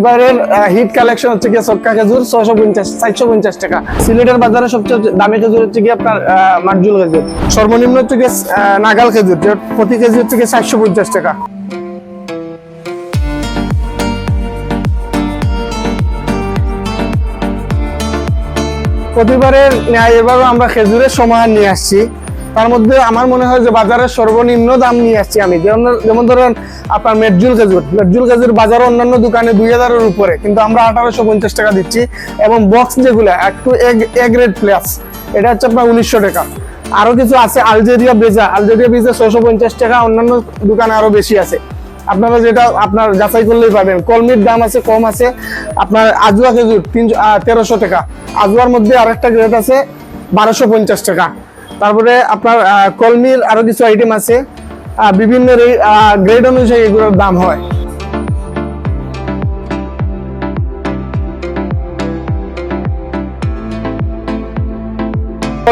এবারের hit collection হচ্ছে গিয়ে সক্কা খেজুর, ছয়শো পঞ্চাশ চারশো পঞ্চাশ টাকা। সিলেটের বাজারে সবচেয়ে দামি খেজুর হচ্ছে গিয়ে আপনার মার্জুল খেজুর। সর্বনিম্ন হচ্ছে গিয়ে নাগাল খেজুর প্রতি কেজি হচ্ছে গিয়ে চারশো পঞ্চাশ টাকা। প্রতিবারের এবারও আমরা খেজুরের সমাহার নিয়ে আসছি। তার মধ্যে আমার মনে হয় যে বাজারের সর্বনিম্ন দাম নিয়ে আসছি আমি। যেমন যেমন ধরেন আপনার মেটজুল খেজুর। মেটজুল খেজুর বাজারে অন্যান্য দোকানে দুই হাজারের উপরে, কিন্তু আমরা আঠারোশো পঞ্চাশ টাকা দিচ্ছি এবং বক্স যেগুলো একটু এ গ্রেড প্লাস, এটা হচ্ছে আপনার উনিশশো টাকা। আরও কিছু আছে, আলজেরিয়া বেজা। আলজেরিয়া বেজা ছশো পঞ্চাশ টাকা, অন্যান্য দোকানে আরও বেশি আছে। আপনারা যেটা আপনার যাচাই করলেই পাবেন। কলমির দাম আছে, কম আছে। আপনার আজুয়া খেজুর তিনশো তেরোশো টাকা। আজুয়ার মধ্যে আরেকটা গ্রেড আছে, বারোশো পঞ্চাশ টাকা। তারপরে আপনার কলমিল কলমির আরও কিছু আইটেম আছে। বিভিন্ন গ্রেড অনুযায়ী এগুলোর দাম হয়।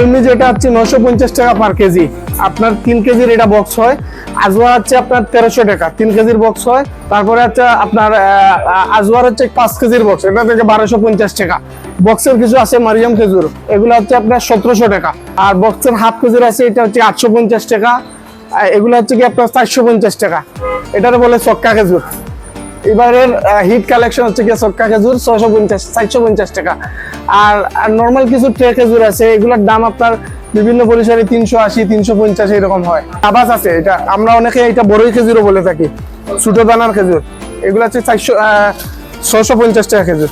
কলমি যেটা হচ্ছে নশো পঞ্চাশ টাকা পার কেজি আপনার তিন কেজির এটা বক্স হয়। আজওয়া হচ্ছে আপনার তেরোশো টাকা, তিন কেজির বক্স হয়। তারপরে হচ্ছে আপনার আজওয়ার হচ্ছে পাঁচ কেজির বক্স এটা থেকে বারোশো পঞ্চাশ টাকা। বক্সের কিছু আছে মারিয়াম খেজুর, এগুলো হচ্ছে আপনার সতেরোশো টাকা। আর বক্সের হাফ কেজির আছে, এটা হচ্ছে আটশো পঞ্চাশ টাকা। এগুলো হচ্ছে কি আপনার চারশো পঞ্চাশ টাকা। এটারে বলে চক্কা খেজুর। এবারের হিট কালেকশন হচ্ছে গিয়ে সক্কা খেজুর, ছয়শো পঞ্চাশ, চারশো পঞ্চাশ টাকা। আর নর্মাল কিছু ট্রে খেজুর আছে, এগুলোর দাম আপনার বিভিন্ন পরিসরে তিনশো আশি, তিনশো পঞ্চাশ এরকম হয়। আবাস আছে, এটা আমরা অনেকে এটা বড়ই খেজুরও বলে থাকি, ছোট দানার খেজুর। এগুলো হচ্ছে চারশো ছশো পঞ্চাশ টাকা খেজুর।